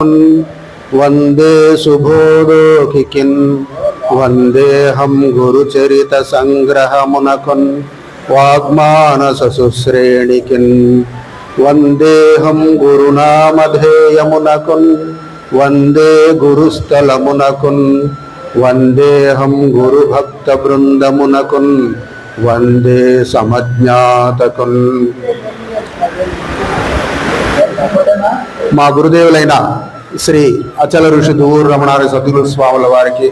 వందే శుభోదోకికిన్ వందేహం గురుచరిత సంగ్రహమునకున్ వాగ్మానస సుశ్రేణికిన్ వందేహం గురునామధేయమునకున్ వందే గురుస్థలమునకున్ వందేహం గురుభక్త మా గురుదేవులైన శ్రీ అచల ఋషి దూరు రమణారి సద్గురు స్వాముల వారికి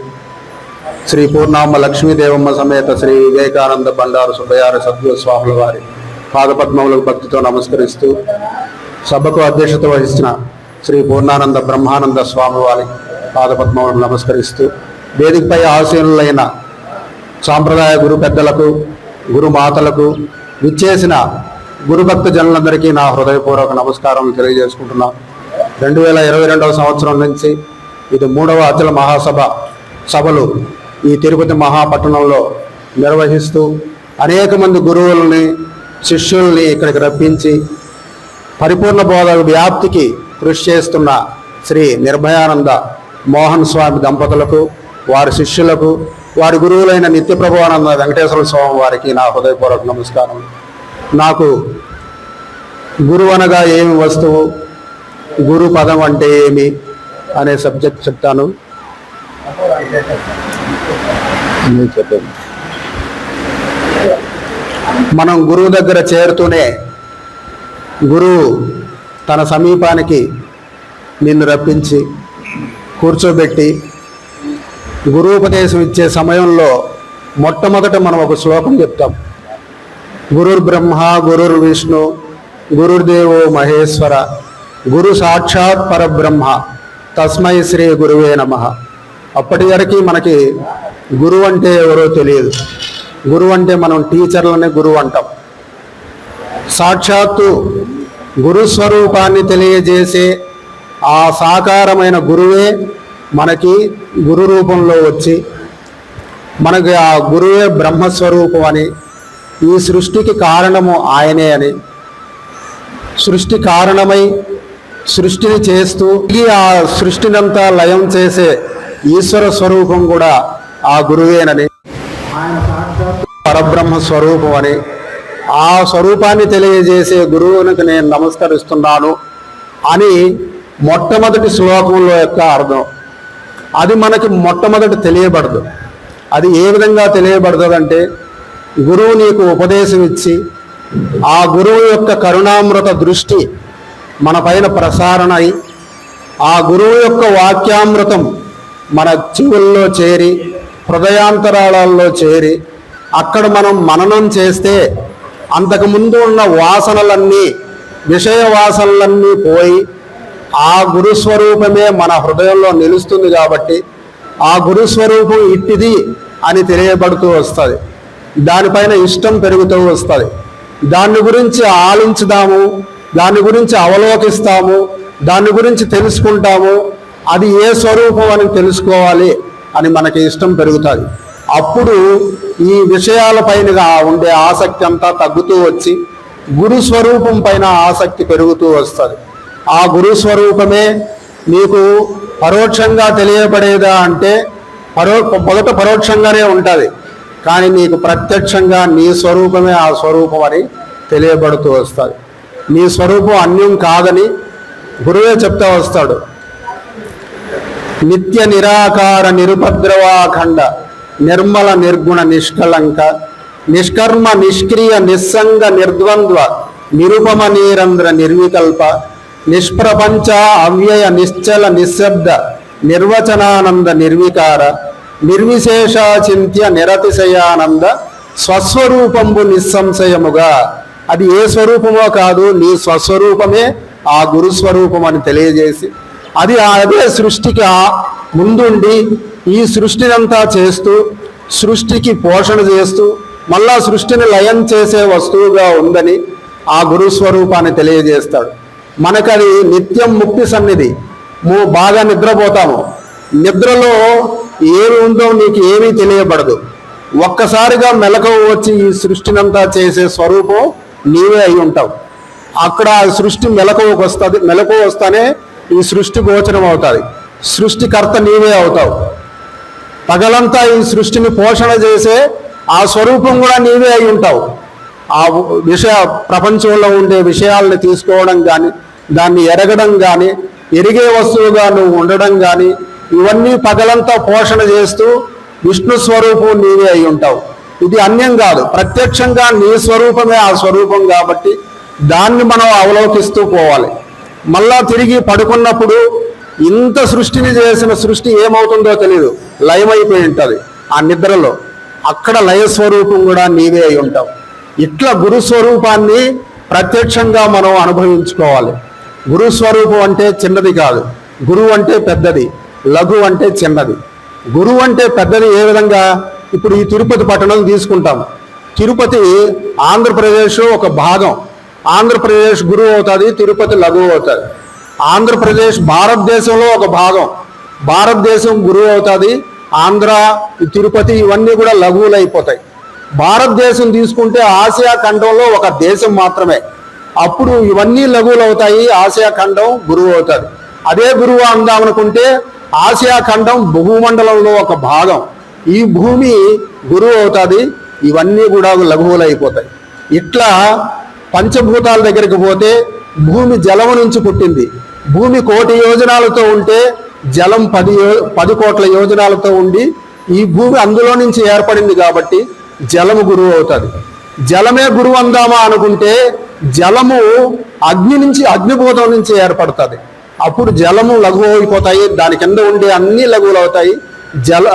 శ్రీ పూర్ణామ్మ లక్ష్మీదేవమ్మ సమేత శ్రీ వివేకానంద బండారు సుబ్బయారి సద్గురు స్వాముల వారి పాదపద్మములకు భక్తితో నమస్కరిస్తూ సభకు అధ్యక్షత వహిస్తున్న శ్రీ పూర్ణానంద బ్రహ్మానంద స్వామి వారి పాదపద్మములకు నమస్కరిస్తూ వేదికపై ఆశీనులైన సాంప్రదాయ గురు పెద్దలకు గురుమాతలకు విచ్చేసిన గురుభక్త జనులందరికీ నా హృదయపూర్వక నమస్కారం తెలియజేసుకుంటున్నాను రెండు వేల ఇరవై రెండవ సంవత్సరం నుంచి ఇది మూడవ అచల మహాసభ సభలు ఈ తిరుపతి మహాపట్టణంలో నిర్వహిస్తూ అనేక మంది గురువుల్ని శిష్యుల్ని ఇక్కడికి రప్పించి పరిపూర్ణ బోధ వ్యాప్తికి కృషి చేస్తున్న శ్రీ నిర్భయానంద మోహన్ స్వామి దంపతులకు వారి శిష్యులకు వారి గురువులైన నిత్యప్రభువానంద వెంకటేశ్వర స్వామి వారికి నా హృదయపూర్వక నమస్కారం. నాకు గురువు అనగా ఏమి వస్తువు? గురు పదం అంటే ఏమి అనే సబ్జెక్ట్ చెప్తాను. మీరు మనం గురువు దగ్గర చేరుతూనే గురువు తన సమీపానికి నిన్ను రప్పించి కూర్చోబెట్టి గురువుపదేశం ఇచ్చే సమయంలో మొట్టమొదట మనం ఒక శ్లోకం చెప్తాం. గురుర్ బ్రహ్మ గురుర్ విష్ణు గురుర్దేవో మహేశ్వర గురు సాక్షాత్ పరబ్రహ్మ. తస్మై శ్రీ గురువే నమ. అప్పటి వరకు మనకి గురువు అంటే ఎవరో తెలియదు. గురువు అంటే మనం టీచర్లనే గురువు అంటాం. సాక్షాత్తు గురు స్వరూపాన్ని తెలియజేసే ఆ సాకారమైన గురువే మనకి గురు రూపంలో వచ్చి మనకి ఆ గురువే బ్రహ్మస్వరూపం అని ఈ సృష్టికి కారణము ఆయనే అని సృష్టి కారణమై సృష్టిని చేస్తూ ఈ ఆ సృష్టినంతా లయం చేసే ఈశ్వర స్వరూపం కూడా ఆ గురువేనని పరబ్రహ్మ స్వరూపం అని ఆ స్వరూపాన్ని తెలియజేసే గురువునికి నేను నమస్కరిస్తున్నాను అని మొట్టమొదటి శ్లోకంలో యొక్క అర్థం. అది మనకి మొట్టమొదటి తెలియబడదు. అది ఏ విధంగా తెలియబడుతుందంటే గురువు నీకు ఉపదేశం ఇచ్చి ఆ గురువు యొక్క కరుణామృత దృష్టి మన పైన ప్రసారణ అయి ఆ గురువు యొక్క వాక్యామృతం మన చెవుల్లో చేరి హృదయాంతరాళాల్లో చేరి అక్కడ మనం మననం చేస్తే అంతకుముందు ఉన్న వాసనలన్నీ విషయ వాసనలన్నీ పోయి ఆ గురుస్వరూపమే మన హృదయంలో నిలుస్తుంది కాబట్టి ఆ గురుస్వరూపం ఇట్టిది అని తెలియబడుతూ వస్తుంది. దానిపైన ఇష్టం పెరుగుతూ వస్తుంది. దాని గురించి ఆలించుదాము. దాని గురించి అవలోకిస్తాము దాని గురించి తెలుసుకుంటాము. అది ఏ స్వరూపం అని తెలుసుకోవాలి అని మనకి ఇష్టం పెరుగుతుంది. అప్పుడు ఈ విషయాలపైన ఉండే ఆసక్తి అంతా తగ్గుతూ వచ్చి గురు స్వరూపం పైన ఆసక్తి పెరుగుతూ వస్తుంది. ఆ గురు స్వరూపమే నీకు పరోక్షంగా తెలియబడేదా అంటే పరో మొదట పరోక్షంగానే ఉంటుంది. కానీ నీకు ప్రత్యక్షంగా నీ స్వరూపమే ఆ స్వరూపం అని తెలియబడుతూ వస్తుంది. నీ స్వరూపం అన్యం కాదని గురువే చెప్తా వస్తాడు. నిత్య నిరాకార నిరుపద్రవాఖండ నిర్మల నిర్గుణ నిష్కలంక నిష్కర్మ నిష్క్రియ నిస్సంగ నిర్ద్వంద్వ నిరుపమ నీరంధ్ర నిర్వికల్ప నిష్ప్రపంచ అవ్యయ నిశ్చల నిశ్శబ్ద నిర్వచనానంద నిర్వికార నిర్విశేషాచింత్య నిరతిశయానంద స్వస్వరూపంబు నిస్సంశయముగా. అది ఏ స్వరూపమో కాదు నీ స్వస్వరూపమే ఆ గురు స్వరూపం అని తెలియజేసి అది అదే సృష్టికి ముందుండి ఈ సృష్టినంతా చేస్తూ సృష్టికి పోషణ చేస్తూ మళ్ళా సృష్టిని లయం చేసే వస్తువుగా ఉందని ఆ గురు స్వరూపాన్ని తెలియజేస్తాడు. మనకది నిత్యం ముక్తి సన్నిధి. ము బాగా నిద్రపోతాము. నిద్రలో ఏమి ఉందో నీకు ఏమీ తెలియబడదు. ఒక్కసారిగా మెలకువ వచ్చి ఈ సృష్టినంతా చేసే స్వరూపం నీవే అయి ఉంటావు. అక్కడ ఆ సృష్టి మెలకువకు వస్తుంది. మెలకువ వస్తానే ఈ సృష్టి గోచరం అవుతుంది. సృష్టికర్త నీవే అవుతావు. పగలంతా ఈ సృష్టిని పోషణ చేసే ఆ స్వరూపం కూడా నీవే అయి ఉంటావు. ఆ విషయ ప్రపంచంలో ఉండే విషయాల్ని తీసుకోవడం కానీ దాన్ని ఎరగడం కానీ ఎరిగే వస్తువుగా నువ్వు ఉండడం కానీ ఇవన్నీ పగలంతా పోషణ చేస్తూ విష్ణు స్వరూపం నీవే అయి ఉంటావు. ఇది అన్యం కాదు. ప్రత్యక్షంగా నీ స్వరూపమే ఆ స్వరూపం కాబట్టి దాన్ని మనం అవలోకిస్తూ పోవాలి. మళ్ళా తిరిగి పడుకున్నప్పుడు ఇంత సృష్టిని చేసిన సృష్టి ఏమవుతుందో తెలియదు లయమైపోయి ఉంటుంది ఆ నిద్రలో. అక్కడ లయ స్వరూపం కూడా నీవే అయి ఉంటావు. ఇట్లా గురు స్వరూపాన్ని ప్రత్యక్షంగా మనం అనుభవించుకోవాలి. గురు స్వరూపం అంటే చిన్నది కాదు. గురువు అంటే పెద్దది. లఘు అంటే చిన్నది. గురువు అంటే పెద్దది ఏ విధంగా? ఇప్పుడు ఈ తిరుపతి పట్టణం తీసుకుంటాం. తిరుపతి ఆంధ్రప్రదేశ్ ఒక భాగం. ఆంధ్రప్రదేశ్ గురువు అవుతుంది తిరుపతి లఘువు అవుతుంది. ఆంధ్రప్రదేశ్ భారతదేశంలో ఒక భాగం. భారతదేశం గురువు అవుతుంది ఆంధ్ర తిరుపతి ఇవన్నీ కూడా లఘువులు అయిపోతాయి భారతదేశం తీసుకుంటే ఆసియా ఖండంలో ఒక దేశం మాత్రమే. అప్పుడు ఇవన్నీ లఘువులు అవుతాయి ఆసియా ఖండం గురువు అవుతుంది. అదే గురువు అందామనుకుంటే ఆసియా ఖండం భూమండలంలో ఒక భాగం. ఈ భూమి గురువు అవుతుంది ఇవన్నీ కూడా లఘువులు అయిపోతాయి ఇట్లా పంచభూతాల దగ్గరికి పోతే భూమి జలము నుంచి పుట్టింది. భూమి కోటి యోజనాలతో ఉంటే జలం పది పది కోట్ల యోజనాలతో ఉండి ఈ భూమి అందులో నుంచి ఏర్పడింది కాబట్టి జలము గురువు అవుతుంది. జలమే గురువు అందామా అనుకుంటే జలము అగ్ని నుంచి అగ్నిభూతం నుంచి ఏర్పడుతుంది. అప్పుడు జలము లఘువు అయిపోతాయి దాని కింద ఉండే అన్ని లఘువులు అవుతాయి జల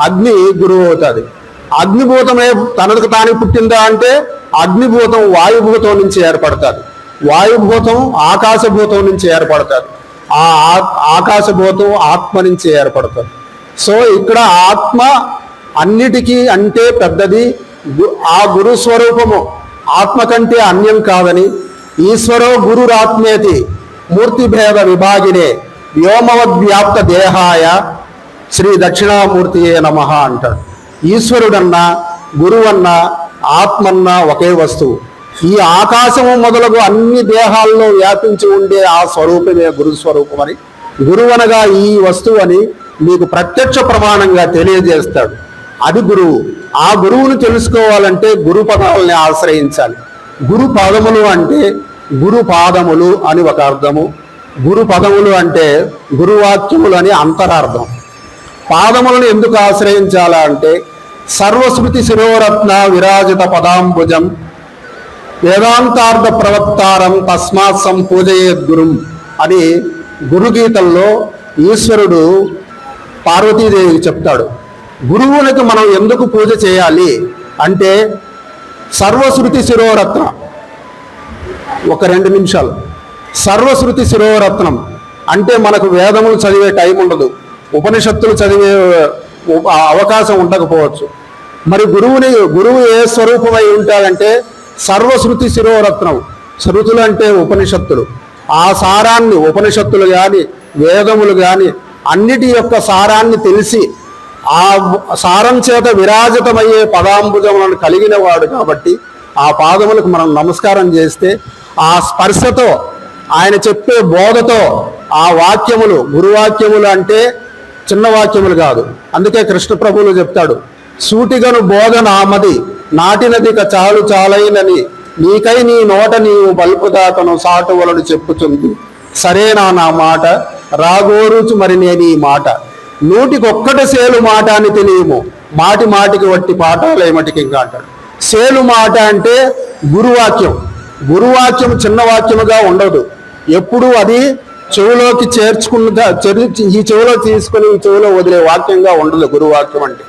అగ్ని గురువు అవుతుంది అగ్నిభూతమే తనకు తాను పుట్టిందా అంటే అగ్నిభూతం వాయుభూతం నుంచి ఏర్పడతారు వాయుభూతం ఆకాశభూతం నుంచి ఏర్పడతారు ఆ ఆకాశభూతం ఆత్మ నుంచి ఏర్పడతారు సో ఇక్కడ ఆత్మ అన్నిటికీ అంటే పెద్దది గు- ఆ గురు స్వరూపము. ఆత్మ కంటే అన్యం కాదని ఈశ్వరో గురురాత్మేతి మూర్తిభేద విభాగినే వ్యోమవద్వ్యాప్త దేహాయ శ్రీ దక్షిణామూర్తి నమ అంటాడు. ఈశ్వరుడన్నా గురువన్నా ఆత్మన్నా ఒకే వస్తువు. ఈ ఆకాశము మొదలగు అన్ని దేహాల్లో వ్యాపించి ఉండే ఆ స్వరూపమే గురు స్వరూపం అని. గురువనగా ఈ వస్తువు అని మీకు ప్రత్యక్ష ప్రమాణంగా తెలియజేస్తాడు. అది గురువు. ఆ గురువును తెలుసుకోవాలంటే గురు పదాలని ఆశ్రయించాలి. గురు పదములు అంటే గురు పాదములు అని ఒక అర్థము. గురు పదములు అంటే గురువాక్యములు అని అంతరార్థం. పాదములను ఎందుకు ఆశ్రయించాలా అంటే సర్వశృతి శిరోరత్న విరాజిత పదాంబుజం వేదాంతార్థ ప్రవక్తారం తస్మాత్ సంపూజయేద్ గురుం అని గురుగీతల్లో ఈశ్వరుడు పార్వతీదేవికి చెప్తాడు. గురువులకు మనం ఎందుకు పూజ చేయాలి అంటే సర్వశృతి శిరోరత్న. ఒక రెండు నిమిషాలు. సర్వశృతి శిరోరత్నం అంటే మనకు వేదములు చదివే టైం ఉండదు. ఉపనిషత్తులు చదివే అవకాశం ఉండకపోవచ్చు. మరి గురువుని గురువు ఏ స్వరూపమై ఉంటాడంటే సర్వశృతి శిరోరత్నం. శృతులు అంటే ఉపనిషత్తులు. ఆ సారాన్ని ఉపనిషత్తులు కానీ వేదములు కానీ అన్నిటి యొక్క సారాన్ని తెలిసి ఆ సారం చేత విరాజితమయ్యే పదాంబుజములను కలిగిన వాడు కాబట్టి ఆ పాదములకు మనం నమస్కారం చేస్తే ఆ స్పర్శతో ఆయన చెప్పే బోధతో ఆ వాక్యములు గురువాక్యములు అంటే చిన్న వాక్యములు కాదు. అందుకే కృష్ణ ప్రభువులు చెప్తాడు సూటిగను బోధ నామది నాటినదిక చాలు చాలైనని నీకై నీ నోట నీవు బల్పుదాతను సాటువలను చెప్పుచుంది. సరేనా నా మాట రాగోరుచు మరి నేను ఈ మాట. నూటికొక్కటి సేలు మాట అని తెలియము. మాటి మాటికి వట్టి పాఠాలేమటికి ఇంకా అంటాడు. సేలు మాట అంటే గురువాక్యం. గురువాక్యం చిన్న వాక్యముగా ఉండదు. ఎప్పుడూ అది చెవులోకి చేర్చుకున్న చెరు- ఈ చెవులో తీసుకుని ఈ చెవులో వదిలే వాక్యంగా ఉండదు గురువాక్యం అంటే.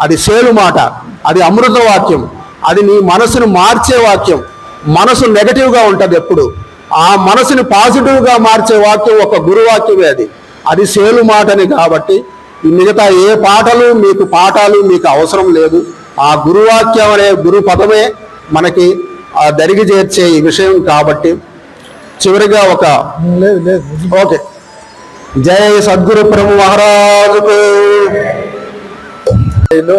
అది సేలు మాట అది అమృత వాక్యం అది నీ మనసును మార్చే వాక్యం. మనసు నెగటివ్గా ఉంటుంది ఎప్పుడు. ఆ మనసుని పాజిటివ్గా మార్చే వాక్యం ఒక గురువాక్యమే అది. అది సేలు మాటని కాబట్టి మిగతా ఏ పాటలు మీకు పాఠాలు మీకు అవసరం లేదు. ఆ గురువాక్యం అనే గురు పదమే మనకి దరిగి చేర్చే ఈ విషయం కాబట్టి చివరిగా ఒక లేదు లేదు. ఓకే. జై సద్గురు ప్రభు మహారాజుకు. లో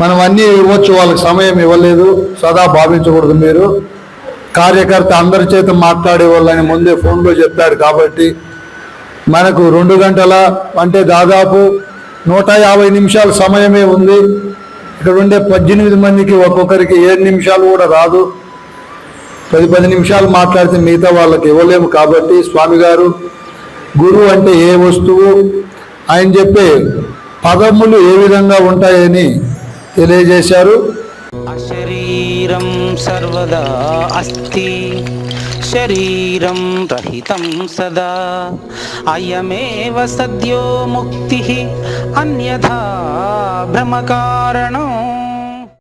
మనం అన్ని ఇవ్వచ్చు వాళ్ళకి సమయం ఇవ్వలేదు సదా భావించకూడదు మీరు. కార్యకర్త అందరి చేత మాట్లాడే వాళ్ళని ముందే ఫోన్లో చెప్పాడు కాబట్టి మనకు రెండు గంటల అంటే దాదాపు నూట యాభై నిమిషాల సమయమే ఉంది. ఇక్కడ ఉండే పద్దెనిమిది మందికి ఒక్కొక్కరికి ఏడు నిమిషాలు కూడా రాదు. పది పది నిమిషాలు మాట్లాడితే మిగతా వాళ్ళకి ఇవ్వలేము కాబట్టి స్వామి గారు గురువు అంటే ఏ వస్తువు? ఆయన చెప్పే పదములు ఏ విధంగా ఉంటాయని తెలియజేశారు. అశరీరం సర్వదా అస్తి శరీరం రహితం సదా. అయమేవ సద్యో ముక్తి అన్యథా భ్రమకారణం